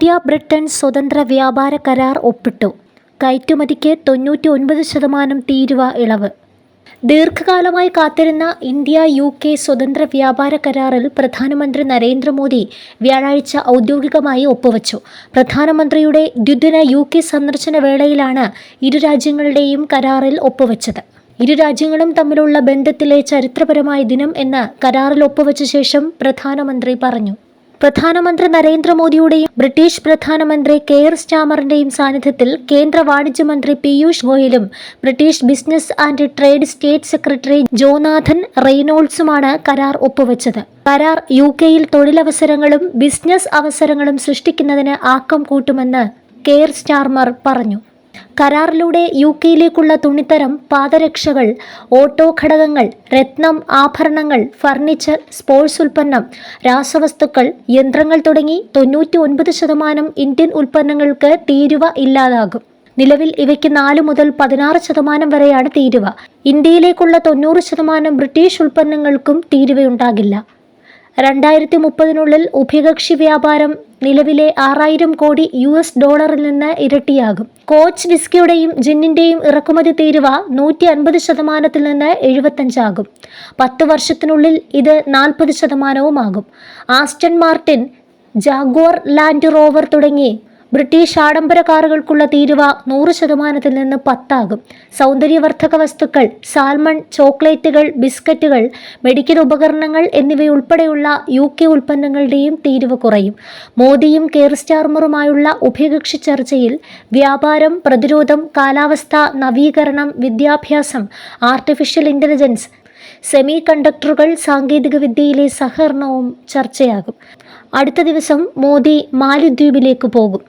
India Britain സ്വതന്ത്ര വ്യാപാര കരാർ ഒപ്പിട്ടു. കയറ്റുമതിക്ക് തൊണ്ണൂറ്റി ഒൻപത് ശതമാനം തീരുവ ഇളവ്. ദീർഘകാലമായി കാത്തിരുന്ന ഇന്ത്യ യു കെ സ്വതന്ത്ര വ്യാപാര കരാറിൽ പ്രധാനമന്ത്രി നരേന്ദ്രമോദി വ്യാഴാഴ്ച ഔദ്യോഗികമായി ഒപ്പുവച്ചു. പ്രധാനമന്ത്രിയുടെ ദ്വിദിന യു കെ സന്ദർശന വേളയിലാണ് ഇരു രാജ്യങ്ങളുടെയും കരാറിൽ ഒപ്പുവച്ചത്. ഇരു രാജ്യങ്ങളും തമ്മിലുള്ള ബന്ധത്തിലെ ചരിത്രപരമായ ദിനം എന്ന് കരാറിൽ ഒപ്പുവച്ച ശേഷം പ്രധാനമന്ത്രി പറഞ്ഞു. പ്രധാനമന്ത്രി നരേന്ദ്രമോദിയുടെയും ബ്രിട്ടീഷ് പ്രധാനമന്ത്രി കെയർ സ്റ്റാമറിന്റെയും സാന്നിധ്യത്തിൽ കേന്ദ്ര വാണിജ്യ മന്ത്രി Piyush ഗോയലും British business and trade state secretary Jonathan റെയ്നോൾഡ്സുമാണ് കരാർ ഒപ്പുവച്ചത്. കരാർ യു കെയിൽ തൊഴിലവസരങ്ങളും ബിസിനസ് അവസരങ്ങളും സൃഷ്ടിക്കുന്നതിന് ആക്കം കൂട്ടുമെന്ന് കെയർ സ്റ്റാർമർ പറഞ്ഞു. കരാറിലൂടെ യു കെയിലേക്കുള്ള തുണിത്തരം പാദരക്ഷകൾ ഓട്ടോ ഘടകങ്ങൾ രത്നം ആഭരണങ്ങൾ ഫർണിച്ചർ സ്പോർട്സ് ഉൽപ്പന്നം രാസവസ്തുക്കൾ യന്ത്രങ്ങൾ തുടങ്ങി തൊണ്ണൂറ്റി ഒൻപത് ശതമാനം ഇന്ത്യൻ ഉൽപ്പന്നങ്ങൾക്ക് തീരുവ ഇല്ലാതാകും. നിലവിൽ ഇവയ്ക്ക് നാല് മുതൽ പതിനാറ് ശതമാനം വരെയാണ് തീരുവ. ഇന്ത്യയിലേക്കുള്ള തൊണ്ണൂറ് ശതമാനം ബ്രിട്ടീഷ് ഉൽപ്പന്നങ്ങൾക്കും തീരുവയുണ്ടാകില്ല. രണ്ടായിരത്തി മുപ്പതിനുള്ളിൽ ഉഭയകക്ഷി വ്യാപാരം നിലവിലെ ആറായിരം കോടി യു എസ് ഡോളറിൽ നിന്ന് ഇരട്ടിയാകും. കോച്ച് വിസ്കിയുടെയും ജിന്നിന്റെയും ഇറക്കുമതി തീരുവ നൂറ്റി അൻപത് ശതമാനത്തിൽ നിന്ന് എഴുപത്തഞ്ചാകും. പത്ത് വർഷത്തിനുള്ളിൽ ഇത് നാൽപ്പത് ശതമാനവുമാകും. Aston Martin Jaguar Land Rover തുടങ്ങി ബ്രിട്ടീഷ് ആഡംബര കാറുകൾക്കുള്ള തീരുവ നൂറ് ശതമാനത്തിൽ നിന്ന് പത്താകും. സൗന്ദര്യവർദ്ധക വസ്തുക്കൾ സാൽമൺ ചോക്ലേറ്റുകൾ ബിസ്ക്കറ്റുകൾ മെഡിക്കൽ ഉപകരണങ്ങൾ എന്നിവയുൾപ്പെടെയുള്ള യു കെ ഉൽപ്പന്നങ്ങളുടെയും തീരുവ കുറയും. മോദിയും കെയർ സ്റ്റാർമറുമായുള്ള ഉഭയകക്ഷി ചർച്ചയിൽ വ്യാപാരം പ്രതിരോധം കാലാവസ്ഥ നവീകരണം വിദ്യാഭ്യാസം ആർട്ടിഫിഷ്യൽ ഇന്റലിജൻസ് സെമി കണ്ടക്ടറുകൾ സാങ്കേതികവിദ്യയിലെ സഹകരണവും ചർച്ചയാകും. അടുത്ത ദിവസം മോദി മാലിദ്വീപിലേക്ക് പോകും.